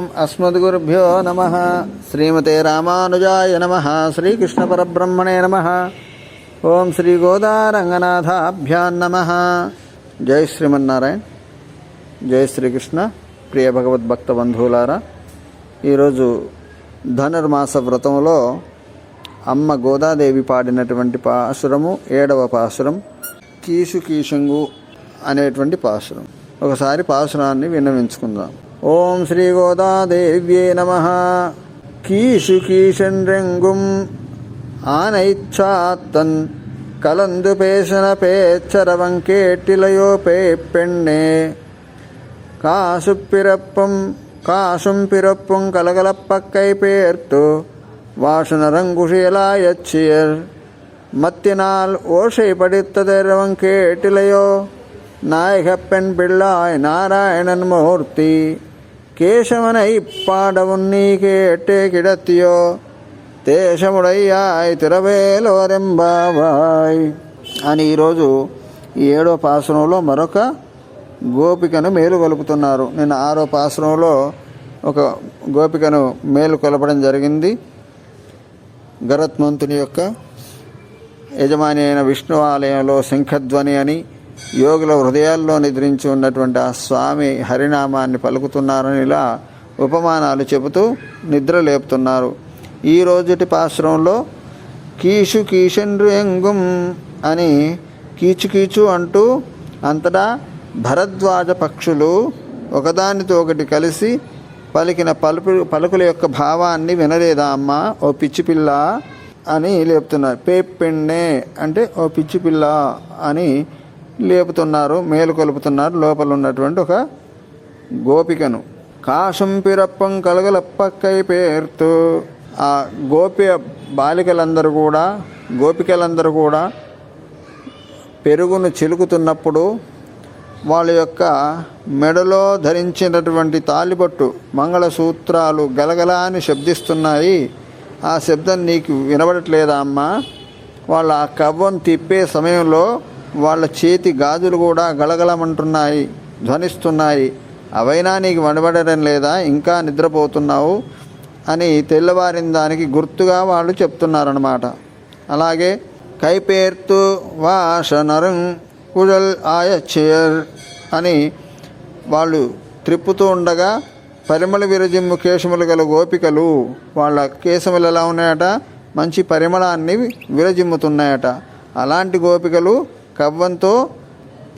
ఓం అస్మద్గురుభ్యో నమ. శ్రీమతే రామానుజాయ నమ. శ్రీకృష్ణపరబ్రహ్మణే నమ. ఓం శ్రీ గోదారంగనాథాభ్యాం నమ. జై శ్రీమన్నారాయణ. జై శ్రీకృష్ణ. ప్రియ భగవద్భక్త బంధువులారా ఈరోజు ధనుర్మాస వ్రతంలో అమ్మ గోదాదేవి పాడినటువంటి పాసురము ఏడవ పాసురం కీసు కీషంగు అనేటువంటి పాసురం ఒకసారి పాసురాన్ని విన్నవించుకుందాం. ஓம் ஸ்ரீ கோதாதேவியே நம கீஷு கீஷென்றெங்கும் ஆனைச்சாத்தன் கலந்து பேசின பேச்சரவங் கேட்டிலையோ பேப்பெண்ணே. காசு பிறப்பும் காசும் பிறப்பும் கலகலப்பக்கை பேர்த்து வாசனரங்குஷியலாயச்சியர் மத்தினால் ஓசை படித்ததெரவங் கேட்டிலையோ நாயகப்பெண் பிள்ளாய் நாராயணன் மூர்த்தி. கேசவனை பாடவும் நீ கேட்டே கிடத்தியோ దేశముడయ్యాయ్ తిరవేలోరెంబావాయ్ అని ఈరోజు ఈ ఏడో పాసనంలో మరొక గోపికను మేలు కొలుపుతున్నారు నిన్న ఆరో పాసనంలో ఒక గోపికను మేలు కొలపడం జరిగింది గరత్మంతుని యొక్క యజమాని అయిన విష్ణు ఆలయంలో శంఖధ్వని అని యోగుల హృదయాల్లో నిద్రించి ఉన్నటువంటి ఆ స్వామి హరినామాన్ని పలుకుతున్నారని ఇలా ఉపమానాలు చెబుతూ నిద్ర లేపుతున్నారు. ఈ రోజుటి పాశ్రంలో కీషు కీషండ్రుయంగుం అని కీచు కీచు అంటూ అంతటా భరద్వాజ పక్షులు ఒకదానితో ఒకటి కలిసి పలికిన పలుపు పలుకుల యొక్క భావాన్ని వినలేదా అమ్మ? ఓ పిచ్చి పిల్ల అని లేపుతున్నారు. పేపెన్నే అంటే ఓ పిచ్చి పిల్ల అని లేపుతున్నారు మేలుకొలుపుతున్నారు లోపల ఉన్నటువంటి ఒక గోపికను. కాశం పిరప్పం కలగలప్పక్కై పేర్తూ. ఆ గోపి బాలికలందరూ కూడా గోపికలందరూ కూడా పెరుగును చిలుకుతున్నప్పుడు వాళ్ళ యొక్క మెడలో ధరించినటువంటి తాలిబొట్టు మంగళసూత్రాలు గలగల అని శబ్దిస్తున్నాయి. ఆ శబ్దం నీకు వినబడట్లేదా అమ్మా? వాళ్ళ ఆ కవ్వం తిప్పే సమయంలో వాళ్ళ చేతి గాజులు కూడా గలగలమంటున్నాయి ధ్వనిస్తున్నాయి. అవైనా నీకు వనబడడం లేదా? ఇంకా నిద్రపోతున్నావు? అని తెల్లవారిన దానికి గుర్తుగా వాళ్ళు చెప్తున్నారన్నమాట. అలాగే కైపేర్తు వాషనరం కుజల్ ఆయచర్ అని వాళ్ళు త్రిప్పుతూ ఉండగా పరిమళ విరజిమ్ము కేశములు గల గోపికలు వాళ్ళ కేశములు ఎలా ఉన్నాయట? మంచి పరిమళాన్ని విరజిమ్ముతున్నాయట. అలాంటి గోపికలు కవ్వంతో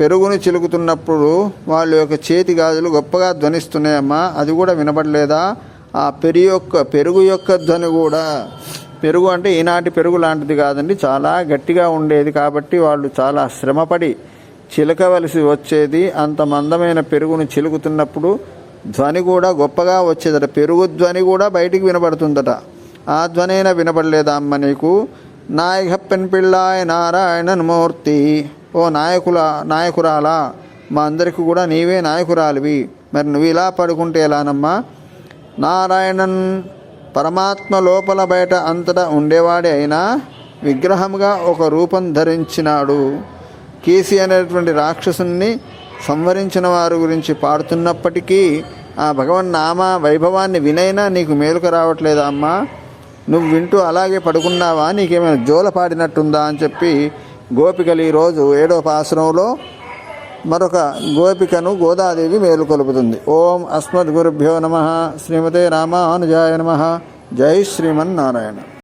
పెరుగుని చిలుకుతున్నప్పుడు వాళ్ళ యొక్క చేతి గాజులు గొప్పగా ధ్వనిస్తున్నాయమ్మా. అది కూడా వినపడలేదా ఆ పెరుగు యొక్క పెరుగు యొక్క ధ్వని కూడా. పెరుగు అంటే ఈనాటి పెరుగు లాంటిది కాదండి. చాలా గట్టిగా ఉండేది కాబట్టి వాళ్ళు చాలా శ్రమపడి చిలకవలసి వచ్చేది. అంత మందమైన పెరుగును చిలుకుతున్నప్పుడు ధ్వని కూడా గొప్పగా వచ్చేదట. పెరుగు ధ్వని కూడా బయటికి వినబడుతుందట. ఆ ధ్వనైనా వినపడలేదా అమ్మ నీకు? నాయక పెన్పిళ్ళాయ నారాయణన్ మూర్తి ఓ నాయకుల నాయకురాలా మా అందరికీ కూడా నీవే నాయకురాలివి. మరి నువ్వు ఇలా పడుకుంటే ఎలానమ్మా? నారాయణన్ పరమాత్మ లోపల బయట అంతటా ఉండేవాడే అయినా విగ్రహంగా ఒక రూపం ధరించినాడు. కేసీ అనేటువంటి రాక్షసుని సంవరించిన వారి గురించి పాడుతున్నప్పటికీ ఆ భగవన్ నామ వైభవాన్ని వినైనా నీకు మేలుకు రావట్లేదా అమ్మా? నువ్వు వింటూ అలాగే పడుకున్నావా? నీకేమైనా జోల పాడినట్టుందా అని చెప్పి గోపికలు ఈరోజు ఏడో పాశ్రంలో మరొక గోపికను గోదాదేవి మేలుకొలుపుతుంది ఓం అస్మద్ గురుభ్యో నమ. శ్రీమతే రామానుజాయ నమ. జై శ్రీమన్నారాయణ.